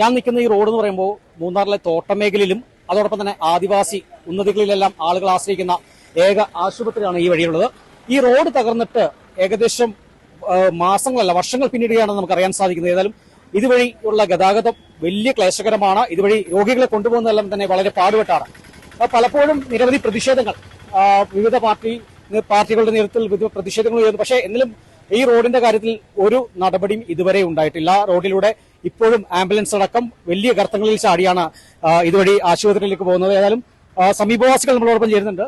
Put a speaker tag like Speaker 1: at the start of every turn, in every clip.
Speaker 1: ഞാൻ നിൽക്കുന്ന ഈ റോഡ് എന്ന് പറയുമ്പോൾ മൂന്നാറിലെ തോട്ടമേഖലയിലും അതോടൊപ്പം തന്നെ ആദിവാസി ഉന്നതികളിലെല്ലാം ആളുകൾ ആശ്രയിക്കുന്ന ഏക ആശുപത്രിയാണ് ഈ വഴിയുള്ളത് ഈ റോഡ് തകർന്നിട്ട് ഏകദേശം മാസങ്ങളല്ല വർഷങ്ങൾ പിന്നിടുകയാണെന്ന് നമുക്ക് അറിയാൻ സാധിക്കുന്നത്. ഏതായാലും ഇതുവഴി ഉള്ള ഗതാഗതം വലിയ ക്ലേശകരമാണ്. ഇതുവഴി രോഗികളെ കൊണ്ടുപോകുന്നതെല്ലാം തന്നെ വളരെ പാടുപെട്ടാണ്. പലപ്പോഴും നിരവധി പ്രതിഷേധങ്ങൾ വിവിധ പാർട്ടി പാർട്ടികളുടെ നേതൃത്വത്തിൽ പ്രതിഷേധങ്ങൾ ഉയർന്നു. പക്ഷേ എന്നിലും ഈ റോഡിന്റെ കാര്യത്തിൽ ഒരു നടപടിയും ഇതുവരെ ഉണ്ടായിട്ടില്ല. റോഡിലൂടെ ഇപ്പോഴും ആംബുലൻസ് അടക്കം വലിയ ഗർത്തങ്ങളിൽ ചാടിയാണ് ഇതുവഴി ആശുപത്രിയിലേക്ക് പോകുന്നത്. ഏതായാലും സമീപവാസികൾ നമ്മളോടൊപ്പം ചേരുന്നുണ്ട്.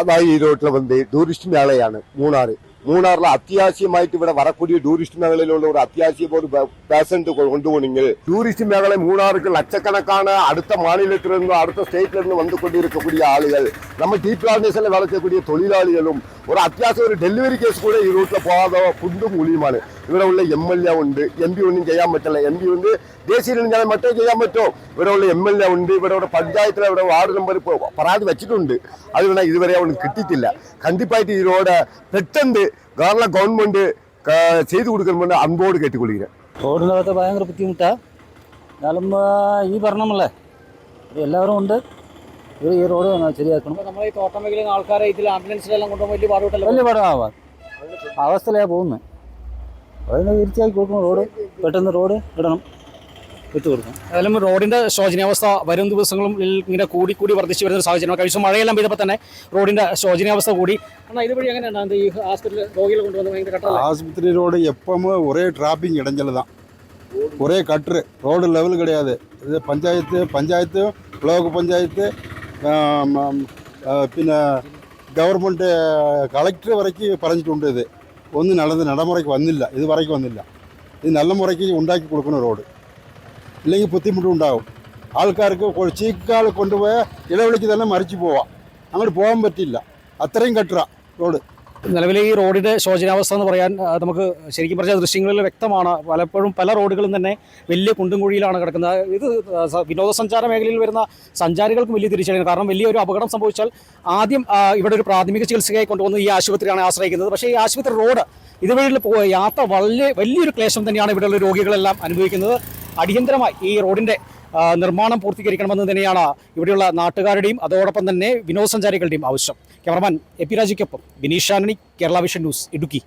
Speaker 1: അതായത് ഈ
Speaker 2: റോഡിലെ വന്ന് ടൂറിസ്റ്റ് മേളയാണ് മൂന്നാറ്. മൂന്നാറിലെ അത്യാവശ്യമായിട്ട് ഇവിടെ വരക്കൂടിയ ടൂറിസ്റ്റ് മേഖലയിലുള്ള ഒരു അത്യാവശ്യം ഒരു പാസഞ്ചർ കൊണ്ടുപോകണമെങ്കിൽ ടൂറിസ്റ്റ് മേഖല മൂന്നാറിൽ ലക്ഷക്കണക്കാണ് അടുത്ത മാநிலத்திலிருந்து അടുത്ത സ്റ്റേറ്റിൽ നിന്ന് വന്നുകൊണ്ടിരിക്കക്കൂടിയ ആളുകൾ. நம்ம டீ பிளான்டேஷன்ல வேலை செய்யக்கூடிய தொழிலாளிகளும் ஒரு அத்தியாவசியம் ஒரு ഡെലിവറി കേസ് കൂടെ ഈ റൂട്ടിൽ പോകാതെ കുണ്ടും കുളിയുമാണ് ഇവിടെ ഉള്ള എം എൽ എ ഉണ്ട് എം പി ഒന്നും ചെയ്യാൻ പറ്റില്ല എം പി ഉണ്ട് ദേശീയ ഞാൻ മറ്റേ ചെയ്യാൻ പറ്റുമോ ഇവിടെ ഉള്ള എം എൽ എ ഉണ്ട് ഇവിടെ ഇവിടെ പഞ്ചായത്തിലെ ഇവിടെ വാർഡ് നമ്പർ ഇപ്പോൾ പരാതി വെച്ചിട്ടുണ്ട് അത് വേണം ഇതുവരെ അവന് കിട്ടിയിട്ടില്ല കണ്ടിപ്പായിട്ട് ഈ റോഡ് പെട്ടെന്ന് കേരള ഗവൺമെന്റ് ക- ചെയ്തു കൊടുക്കണമെന്ന് അൻപോട് കേട്ടുകൊള്ളുക
Speaker 3: റോഡിനകത്ത് ഭയങ്കര ബുദ്ധിമുട്ടാണ് എന്നാലും ആ, ഈ ഭരണമല്ലേ ഇത് എല്ലാവരും ഉണ്ട് ഇത് ഈ റോഡ് ശരിയാക്കണം
Speaker 1: നമ്മൾ ഈ തോട്ടമേഖലയിൽ ആൾക്കാരെ ഇതിൽ ആംബുലൻസിലെല്ലാം കൊണ്ടുപോകുമ്പോൾ വലിയ പാടുപെട്ടല്ലോ
Speaker 3: വലിയ പടമാവാൻ അവസ്ഥയിലാണ് പോകുന്നത് അതിന് തിരിച്ചാക്കി കൊടുക്കണം റോഡ് പെട്ടെന്ന് റോഡ് ഇടണം വിട്ടു കൊടുക്കണം
Speaker 1: ഏതായാലും റോഡിന്റെ ശോചനീയാവസ്ഥ വരും ദിവസങ്ങളിൽ ഇങ്ങനെ കൂടി കൂടി വർദ്ധിച്ചു വരുന്ന ഒരു സാഹചര്യം കഴിഞ്ഞ ദിവസം മഴയെല്ലാം പെയ്തപ്പോൾ തന്നെ റോഡിന്റെ ശോചനീയാവസ്ഥ കൂടി എന്നാൽ ഇതുവഴി എങ്ങനെയാണ് ഈ ഹോസ്പിറ്റലിൽ രോഗികളെ കൊണ്ടുവന്ന് ഭയങ്കര ഘട്ടമല്ല
Speaker 4: ஆஸ்பத்திரி ரோடு எப்பவுமே ஒரே டிராபிக் இடைஞ்சல் தான் ஒரே கட்ரு ரோடு லெவல் கிடையாது இது பஞ்சாயத்து பஞ்சாயத்து ബ്ലോക്ക് പഞ്ചായത്ത് ആം, ആം, ആ, പിന്നെ ഗവൺമെൻറ് കളക്ടർ വരയ്ക്ക് പറഞ്ഞിട്ടുണ്ട് ഇത് ഒന്നും നടന്ന് നടമുറയ്ക്ക് വന്നില്ല ഇത് വരയ്ക്ക് വന്നില്ല ഇത് നല്ല മുറയ്ക്ക് ഉണ്ടാക്കി കൊടുക്കണം റോഡ് ഇല്ലെങ്കിൽ ബുദ്ധിമുട്ടുണ്ടാകും ആൾക്കാർക്ക് കൊ- ചീക്കാൾ കൊണ്ടുപോയ ഇടവിളിക്ക് തന്നെ മറിച്ച് പോവാം അങ്ങോട്ട് പോകാൻ പറ്റില്ല അത്രയും കട്ടറ റോഡ്
Speaker 1: നിലവിലെ ഈ റോഡിന്റെ ശോചനാവസ്ഥ എന്ന് പറയാൻ നമുക്ക് ശരിക്കും പറഞ്ഞ ദൃശ്യങ്ങളിൽ വ്യക്തമാണ്. പലപ്പോഴും പല റോഡുകളും തന്നെ വലിയ കുണ്ടും കുഴിയിലാണ് കിടക്കുന്നത് ഇത് വിനോദസഞ്ചാര മേഖലയിൽ വരുന്ന സഞ്ചാരികൾക്കും വലിയ തിരിച്ചടിയാണ്. കാരണം വലിയൊരു അപകടം സംഭവിച്ചാൽ ആദ്യം ഇവിടെ ഒരു പ്രാഥമിക ചികിത്സയ്ക്കായി കൊണ്ടുവന്ന് ഈ ആശുപത്രിയാണ് ആശ്രയിക്കുന്നത്. പക്ഷേ ഈ ആശുപത്രി റോഡ് ഇതുവഴിയിൽ യാത്ര വളരെ വലിയൊരു ക്ലേശം തന്നെയാണ് ഇവിടെയുള്ള രോഗികളെല്ലാം അനുഭവിക്കുന്നത്. അടിയന്തരമായി ഈ റോഡിന്റെ നിർമ്മാണം പൂർത്തീകരിക്കണമെന്ന് തന്നെയാണ് ഇവിടെയുള്ള നാട്ടുകാരുടെയും അതോടൊപ്പം തന്നെ വിനോദസഞ്ചാരികളുടെയും ആവശ്യം. ക്യാമറമാൻ എ പി രാജയ്ക്കൊപ്പം ബിനീഷ് ആനണി കേരള വിഷൻ ന്യൂസ് ഇടുക്കി.